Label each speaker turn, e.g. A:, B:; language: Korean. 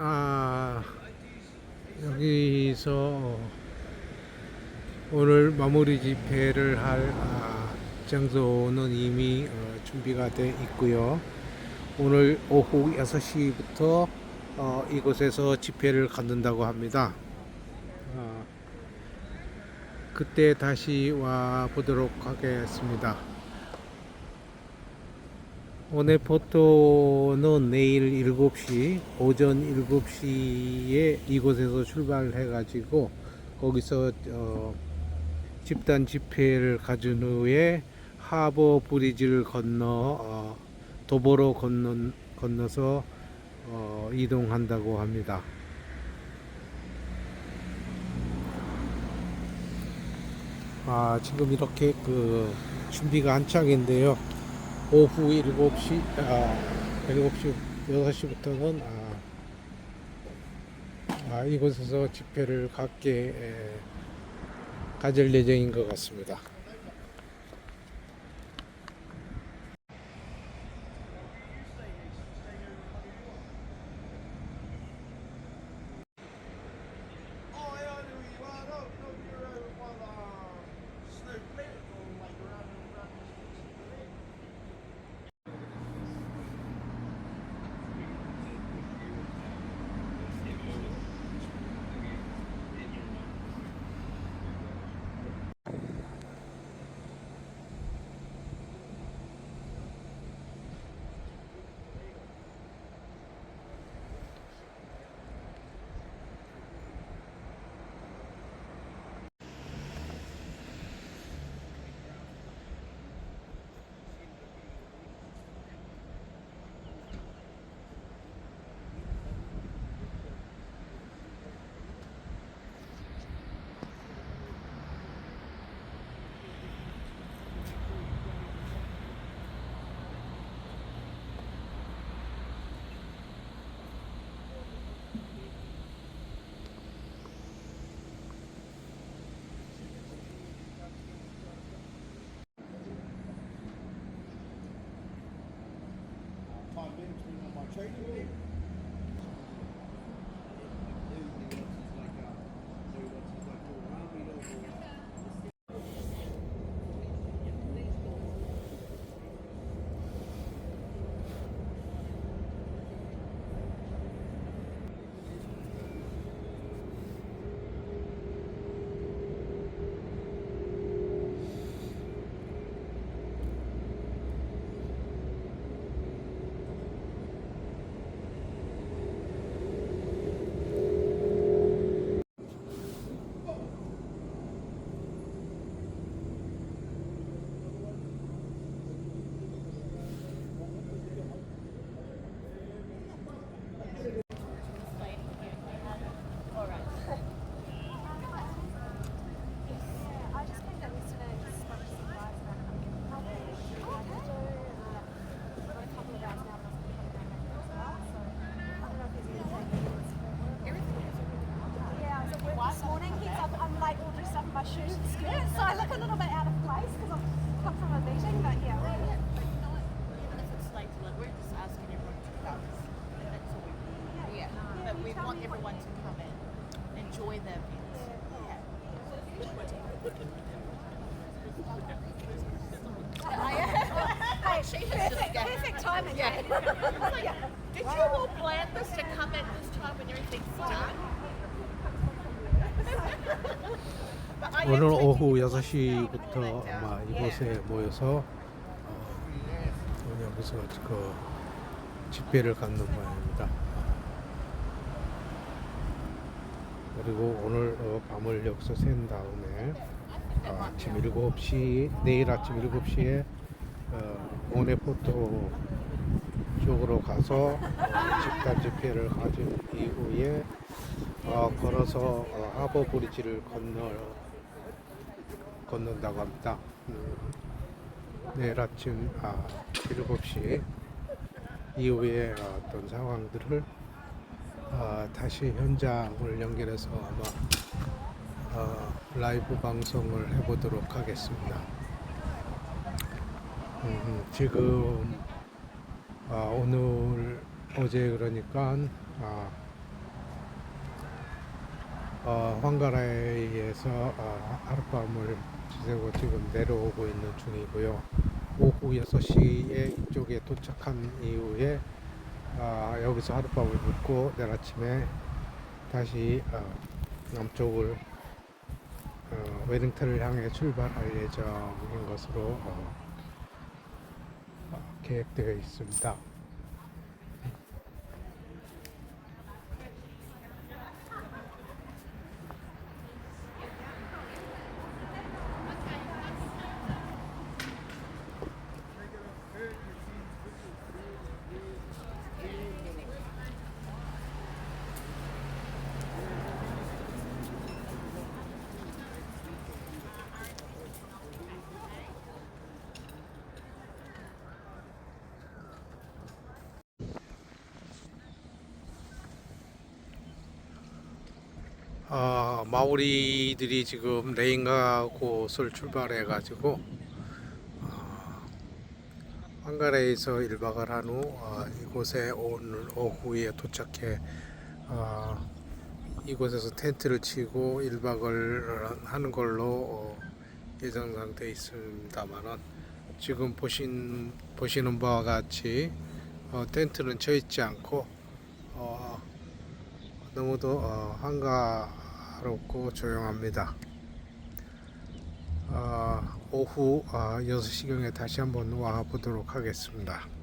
A: 아, 여기서 오늘 마무리 집회를 할 아, 장소는 이미 어, 준비가 돼 있고요. 오늘 오후 6시부터 어, 이곳에서 집회를 갖는다고 합니다. 어, 그때 다시 와 보도록 하겠습니다. 오늘 포토는 내일 7시, 오전 7시에 이곳에서 출발해 가지고 거기서 어, 집단 집회를 가진 후에 하버 브리지를 건너 어, 도보로 건너, 건너서 어, 이동한다고 합니다. 아, 지금 이렇게 그 준비가 한창인데요. 오후 7시, 아, 7시, 6시부터는 아, 아, 이곳에서 집회를 갖게 에, 가질 예정인 것 같습니다.
B: Thank you. Got-
C: perfect timing.
B: Yeah.
C: eh?
B: Did you all plan this to come at this time when everything's done? But I am
A: 오늘
B: taking
A: 오후
B: it
A: 6시부터
B: down.
A: 아마
B: Yeah.
A: 이곳에 모여서 어, 여기서 그 집회를 갖는 모양입니다. 그리고 오늘 어, 밤을 여기서 샌 다음에 어, 아침 7시 내일 아침 7시에 어, 모네포토 쪽으로 가서 어, 집단 집회를 가진 이후에 어, 걸어서 어, 하버 브리지를 건너 건넌다고 합니다. 음, 내일 아침 아, 7시 이후에 어떤 상황들을 어, 다시 현장을 연결해서 아마 어, 라이브 방송을 해보도록 하겠습니다. 음, 지금 아, 오늘 어제 그러니까 아, 어, 황가라에서 어, 하룻밤을 지새고 지금 내려오고 있는 중이고요. 오후 6시에 이쪽에 도착한 이후에 아, 여기서 하룻밤을 묵고 내일 아침에 다시 어, 남쪽을 어, 웨링턴을 향해 출발할 예정인 것으로 어, 어, 계획되어 있습니다. 아, 마오리들이 지금 레인가 곳을 출발해 가지고 아, 한가레에서 1박을 한 후 이곳에 오늘 오후에 도착해 아, 이곳에서 텐트를 치고 1박을 하는 걸로 어, 예정상 돼 있습니다만은 지금 보신 보시는 바와 같이 어, 텐트는 쳐 있지 않고 어, 너무도 어, 한가 롭고 조용합니다. 어, 오후 어, 6시경에 다시 한번 와 보도록 하겠습니다.